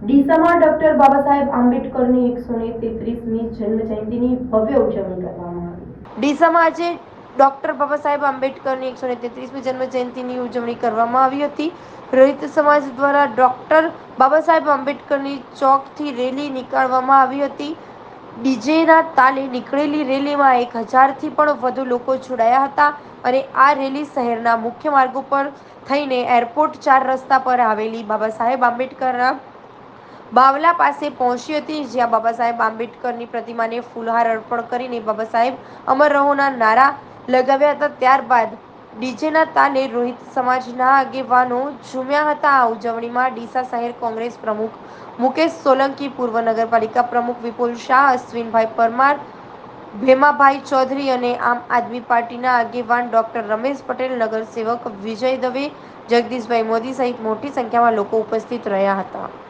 ડીસામાં doctor Baba Saheb આંબેડકરની એકસો ને તેત્રીસમી જન્મજયંતિની ભવ્ય ઉજવણી કરવામાં આવી. ડીસામાં આજે ડોક્ટર બાબા સાહેબ આંબેડકરની એકસો ને તેત્રીસમી જન્મજયંતિની ઉજવણી કરવામાં આવી હતી. રોહિત સમાજ દ્વારા ડોક્ટર બાબા સાહેબ આંબેડકરની ચોકથી રેલી નીકાળવામાં આવી હતી. ડીજેના તાલે નીકળેલી રેલીમાં એક હજારથી પણ વધુ લોકો જોડાયા હતા અને આ રેલી શહેરના મુખ્ય માર્ગો પર થઈને એરપોર્ટ ચાર રસ્તા પર આવેલી બાબા સાહેબ આંબેડકરના બાવલા પાસે પહોંચી હતી, જ્યાં બાબા સાહેબ આંબેડકરની પ્રતિમાને ફૂલહાર અર્પણ કરીને બાબા સાહેબ અમર રહોના નારા લગાવ્યા હતા. ત્યારબાદ ડીજેના તાલે રોહિત સમાજના આગેવાનો ઝૂમ્યા હતા. આ ઉજવણીમાં ડીસા શહેર કોંગ્રેસ પ્રમુખ મુકેશ સોલંકી, પૂર્વ નગરપાલિકા પ્રમુખ વિપુલ શાહ, અશ્વિનભાઈ પરમાર, ભેમાભાઈ ચૌધરી અને આમ આદમી પાર્ટીના આગેવાન ડોક્ટર રમેશ પટેલ નગરસેવક વિજય દવે, જગદીશભાઈ મોદી સહિત મોટી સંખ્યામાં લોકો ઉપસ્થિત રહ્યા હતા.